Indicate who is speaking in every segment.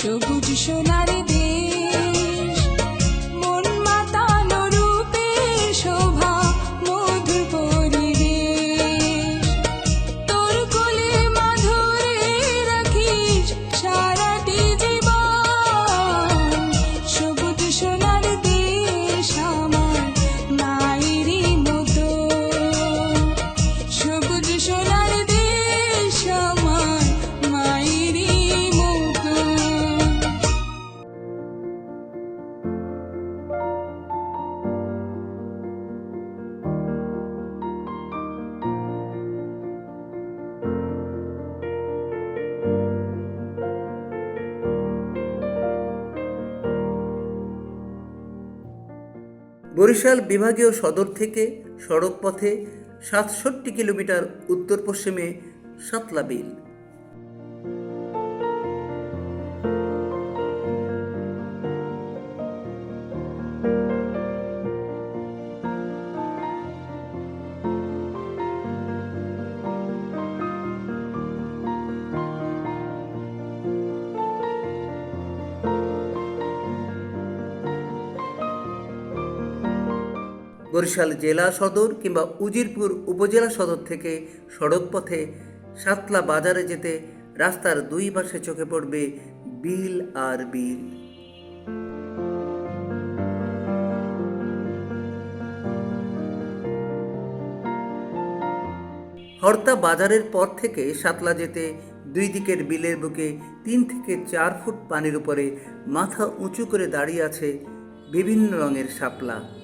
Speaker 1: সবুজ সোনার
Speaker 2: বরিশাল বিভাগীয় সদর থেকে সড়ক পথে সাতষট্টি কিলোমিটার উত্তর পশ্চিমে সাতলা বিল। বরিশাল জেলা সদর কিংবা উজিরপুর উপজেলা সদর থেকে সড়ক পথে সাতলা বাজারে যেতে রাস্তার দুই পাশে চোখে পড়বে বিল আর বিল। হর্তা বাজারের পর থেকে সাতলা যেতে দুই দিকের বিলের বুকে তিন থেকে চার ফুট পানির উপরে মাথা উঁচু করে দাঁড়িয়ে আছে বিভিন্ন রঙের শাপলা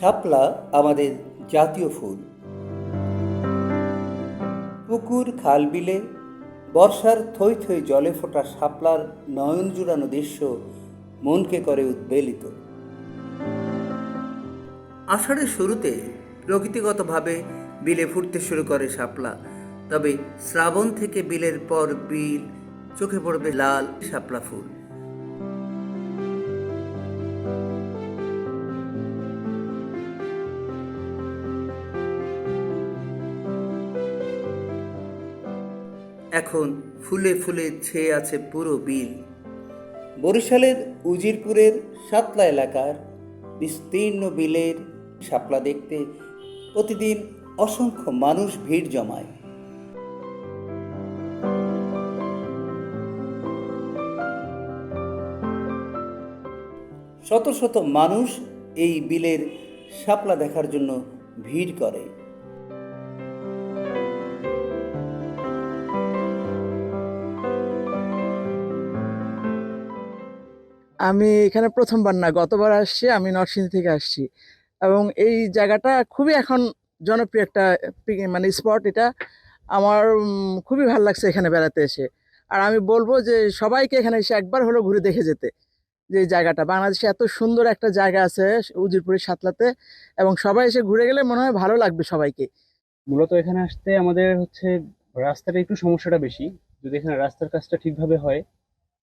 Speaker 2: শাপলা আমাদের জাতীয় ফুল। পুকুর, খাল বিলে, বর্ষার থই থই জলে ফোটা শাপলার নয়ন জুড়ানো দৃশ্য মনকে করে উদ্বেলিত। আষাঢ়ের শুরুতে প্রকৃতিগতভাবে বিলে ফুটতে শুরু করে শাপলা, তবে শ্রাবণ থেকে বিলের পর বিল চোখে পড়বে লাল শাপলা ফুল। এখন ফুলে ফুলে ছেয়ে আছে পুরো বিল। বরিশালের উজিরপুরের সাতলা এলাকার বিস্তীর্ণ বিলের শাপলা দেখতে প্রতিদিন অসংখ্য মানুষ ভিড় জমায়। শত শত মানুষ এই বিলের শাপলা দেখার জন্য ভিড় করে।
Speaker 3: আমি এখানে প্রথমবার না, গতবার আসছি, আমি নরসিংদী থেকে আসছি। এবং এই জায়গাটা খুবই এখন জনপ্রিয় একটা মানে স্পট এটা আমার খুবই ভালো লাগছে এখানে বেড়াতে এসে। আর আমি বলব যে সবাইকে এখানে এসে একবার হলো ঘুরে দেখে যেতে, যে জায়গাটা। বাংলাদেশে এত সুন্দর একটা জায়গা আছে উজিরপুরের সাতলাতে, এবং সবাই এসে ঘুরে গেলে মনে হয় ভালো লাগবে সবাইকে।
Speaker 4: মূলত এখানে আসতে আমাদের হচ্ছে রাস্তাটা একটু সমস্যাটা বেশি। যদি এখানে রাস্তার কাজটা ঠিকভাবে হয়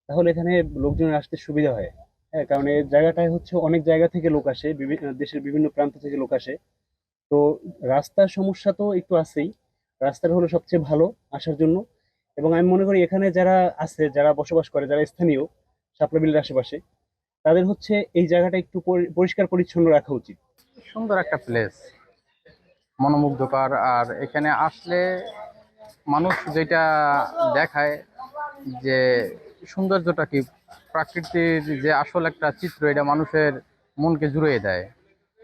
Speaker 4: তাহলে এখানে লোকজনের আসতে সুবিধা হয়। হ্যাঁ কারণ এই জায়গাটায় হচ্ছে অনেক জায়গা থেকে লোক আসে বিভিন্ন দেশের বিভিন্ন প্রান্ত থেকে লোক আসে। তো রাস্তার সমস্যা তো একটু আছেই। রাস্তাটা হলো সবচেয়ে ভালো আসার জন্য। এবং আমি মনে করি এখানে যারা আছে, যারা বসবাস করে, যারা স্থানীয় শাপলা বিলের আশেপাশে, তাদের হচ্ছে এই জায়গাটা একটু পরি- পরিষ্কার পরিচ্ছন্ন রাখা উচিত।
Speaker 5: সুন্দর একটা প্লেস মনোমুগ্ধকর। আর এখানে আসলে মানুষ যেটা দেখায় যে সৌন্দর্যটা কি প্রাকৃতির যে আসল একটা চিত্র, এটা মানুষের মনকে জুড়িয়ে দেয়।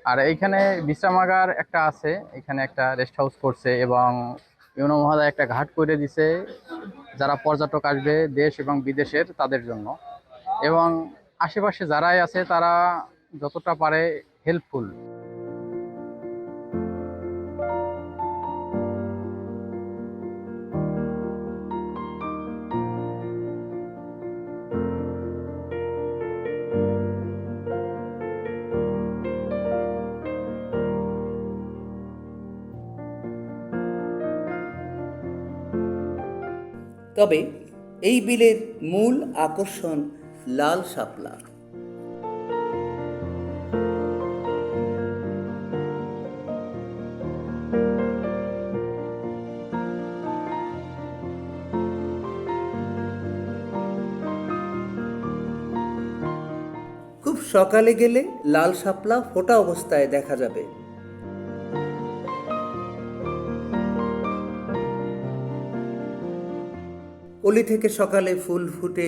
Speaker 5: আর এইখানে বিশ্রামাগার একটা আছে, এখানে একটা রেস্ট হাউস করছে এবং ইউনো মহোদয় একটা ঘাট করে দিছে, যারা পর্যটক আসবে দেশ এবং বিদেশের তাদের জন্য। এবং আশেপাশে যারাই আছে তারা যতটা পারে হেল্পফুল
Speaker 2: তবে এই বিলের মূল আকর্ষণ লাল শাপলা। খুব সকালে গেলে লাল শাপলা ফোটা অবস্থায় দেখা যাবে। কলি থেকে সকালে ফুল ফুটে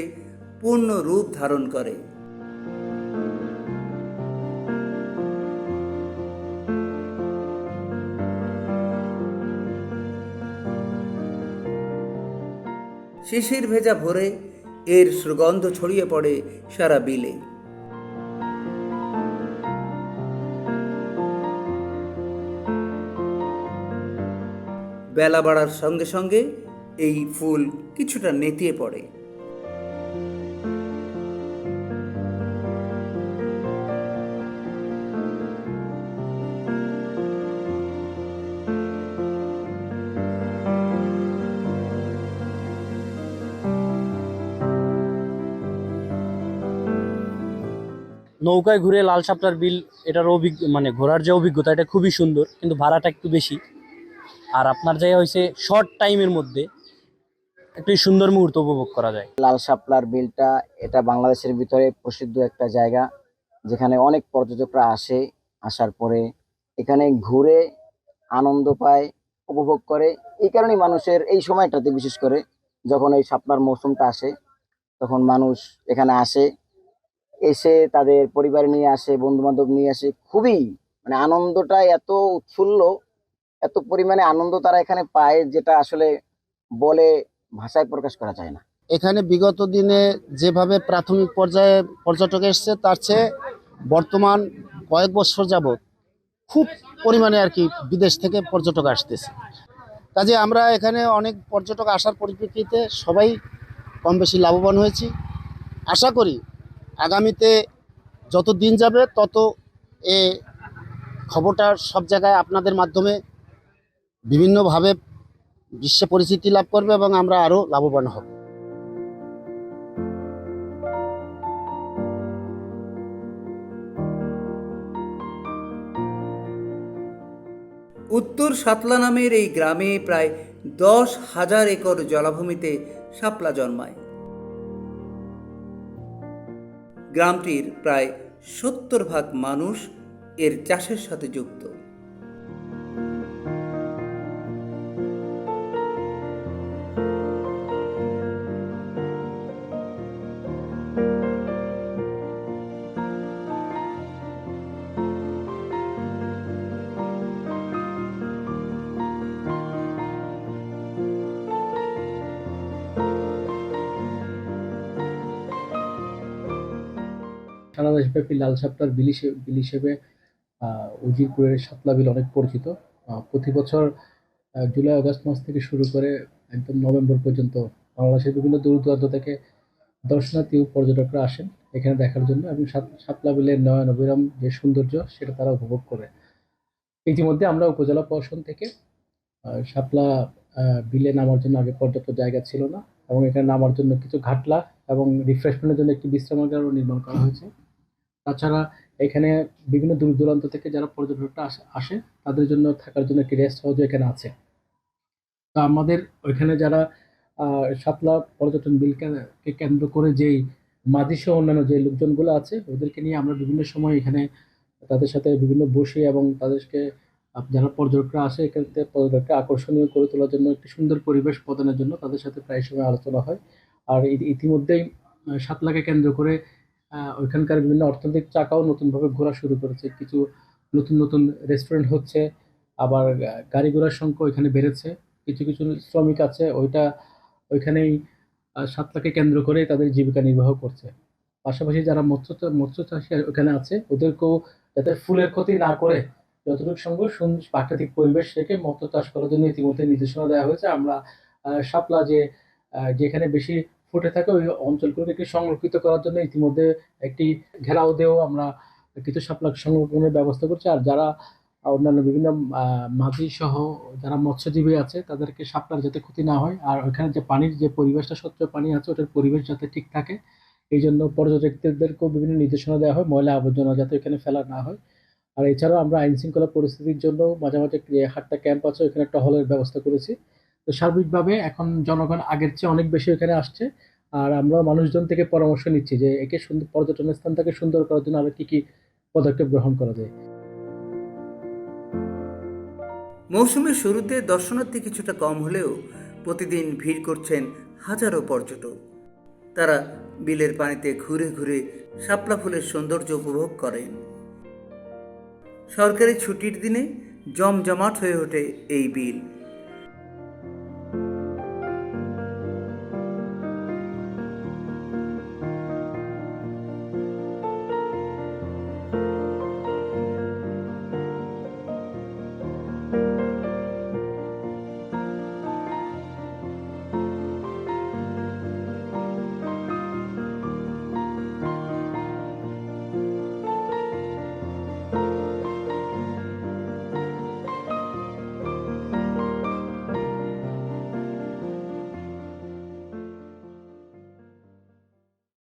Speaker 2: পূর্ণ রূপ ধারণ করে। শিশির ভেজা ভোরে এর সুগন্ধ ছড়িয়ে পড়ে সারা বিলে। বেলা বাড়ার সঙ্গে সঙ্গে এই ফুল কিছুটা নেতিয়ে পড়ে।
Speaker 6: নৌকায় ঘুরে লাল সাপটার বিল, এটার অভিজ্ঞ মানে ঘোরার যে অভিজ্ঞতা, এটা খুবই সুন্দর, কিন্তু ভাড়াটা একটু বেশি। আর আপনার জায়গা হয়েছে শর্ট টাইমের মধ্যে। একটু সুন্দর মুহূর্ত উপভোগ করা যায়।
Speaker 7: লাল শাপলার বিলটা, এটা বাংলাদেশের ভিতরে প্রসিদ্ধ একটা জায়গা, যেখানে অনেক পর্যটকরা আসে, আসার পরে এখানে ঘুরে আনন্দ পায়, উপভোগ করে। এই কারণেই মানুষের এই সময়টাতে, বিশেষ করে যখন এই শাপলার মৌসুমটা আসে, তখন মানুষ এখানে আসে, এসে তাদের পরিবার নিয়ে আসে বন্ধু বান্ধব নিয়ে আসে। খুবই মানে আনন্দটা এত উৎফুল্ল, এত পরিমাণে আনন্দ তারা এখানে পায়, যেটা আসলে বলে ভাষায় প্রকাশ করা যায় না।
Speaker 8: এখানে বিগত দিনে যেভাবে প্রাথমিক পর্যায়ে পর্যটক এসছে, তার চেয়ে বর্তমান কয়েক বছর যাবৎ খুব পরিমাণে আর কি বিদেশ থেকে পর্যটক আসতেছে। কাজে আমরা এখানে অনেক পর্যটক আসার পরিপ্রেক্ষিতে সবাই কম বেশি লাভবান হয়েছি। আশা করি আগামীতে যত দিন যাবে, তত এ খবরটা সব জায়গায় আপনাদের মাধ্যমে বিভিন্নভাবে বিশ্বে পরিচিতি লাভ করবে এবং আমরা আরও লাভবান হব।
Speaker 2: উত্তর সাতলা নামের এই গ্রামে প্রায় দশ হাজার একর জলাভূমিতে শাপলা জন্মায়। গ্রামটির প্রায় সত্তর ভাগ মানুষ এর চাষের সাথে যুক্ত।
Speaker 9: সারা দেশব্যাপী লাল সাপটার বিল হিসেবে বিল হিসেবে উজিরপুরের শাপলা বিল অনেক পরিচিত। প্রতি বছর জুলাই, আগস্ট মাস থেকে শুরু করে একদম নভেম্বর পর্যন্ত বাংলাদেশের বিভিন্ন দূর দূরান্ত থেকে দর্শনার্থী পর্যটকরা আসেন এখানে দেখার জন্য এবং শাপলা বিলের নয়ন অবিরাম যে সৌন্দর্য সেটা তারা উপভোগ করে। ইতিমধ্যে আমরা উপজেলা প্রশাসন থেকে শাপলা বিলে নামার জন্য আগে পর্যাপ্ত জায়গা ছিল না এবং এখানে নামার জন্য কিছু ঘাটলা এবং রিফ্রেশমেন্টের জন্য একটি বিশ্রামাগারও নির্মাণ করা হয়েছে। তাছাড়া এখানে বিভিন্ন দূর দূরান্ত থেকে যারা পর্যটকরা আসে- তাদের জন্য থাকার জন্য একটি রেস্ট হাউসও এখানে আছে। তো আমাদের ওইখানে যারা শাপলা পর্যটন বিলকে কেন্দ্র করে যেই মাঝি অন্যান্য যে লোকজনগুলো আছে, ওদেরকে নিয়ে আমরা বিভিন্ন সময় এখানে তাদের সাথে বিভিন্ন বসে এবং তাদেরকে যারা পর্যটকরা আসে, এখানে পর্যটককে আকর্ষণীয় করে তোলার জন্য একটি সুন্দর পরিবেশ প্রদানের জন্য তাদের সাথে প্রায় সময় আলোচনা হয়। আর ইতিমধ্যেই সাতলাকে কেন্দ্র করে ওইখানকার বিভিন্ন অর্থনৈতিক চাকাও নতুনভাবে ঘোরা শুরু করেছে। কিছু নতুন নতুন রেস্টুরেন্ট হচ্ছে, আবার গাড়ি ঘোড়ার সংখ্যা ওইখানে বেড়েছে। কিছু কিছু শ্রমিক আছে, ওইটা ওইখানেই সাতটাকে কেন্দ্র করে তাদের জীবিকা নির্বাহ করছে। পাশাপাশি যারা মৎস্য মৎস্য চাষী ওখানে আছে, ওদেরকেও যাতে ফুলের ক্ষতি না করে যতটুকু সম্ভব সুন্দর প্রাকৃতিক পরিবেশ রেখে মৎস্য চাষ করার জন্য ইতিমধ্যে নির্দেশনা দেওয়া হয়েছে। আমরা শাপলা যে যেখানে বেশি ফুটে থাকে, ওই অঞ্চলগুলোকে সংরক্ষিত করার জন্য ইতিমধ্যে একটি ঘেরাও দিয়েও আমরা কিছু শাপলা সংরক্ষণের ব্যবস্থা করছি। আর যারা অন্যান্য বিভিন্ন মাঝি সহ যারা মৎস্যজীবী আছে, তাদেরকে শাপলার যাতে ক্ষতি না হয়। আর ওখানে যে পানির যে পরিবেশটা, স্বচ্ছ পানি আছে, ওটার পরিবেশ যাতে ঠিক থাকে, এই জন্য পর্যটকদেরকেও বিভিন্ন নির্দেশনা দেওয়া হয়, ময়লা আবর্জনা যাতে এখানে ফেলা না হয়। আর এছাড়াও আমরা আইন শৃঙ্খলা পরিস্থিতির জন্য মাঝে মাঝে হাটটা ক্যাম্প আছে ওখানে একটা হলের ব্যবস্থা করেছি। তো সার্বিকভাবে এখন জনগণ আগের চেয়ে অনেক বেশি এখানে আসছে। আর আমরা মানুষজন থেকে পরামর্শ নিচ্ছি যে একে সুন্দর পর্যটন স্থানটাকে সুন্দর করার জন্য আরও কি কি পদক্ষেপ গ্রহণ করা যায়।
Speaker 2: মৌসুমের শুরুতে দর্শনার্থী কিছুটা কম হলেও প্রতিদিন ভিড় করছেন হাজারো পর্যটক। তারা বিলের পানিতে ঘুরে ঘুরে শাপলা ফুলের সৌন্দর্য উপভোগ করেন। সরকারি ছুটির দিনে জমজমাট হয়ে ওঠে এই বিল।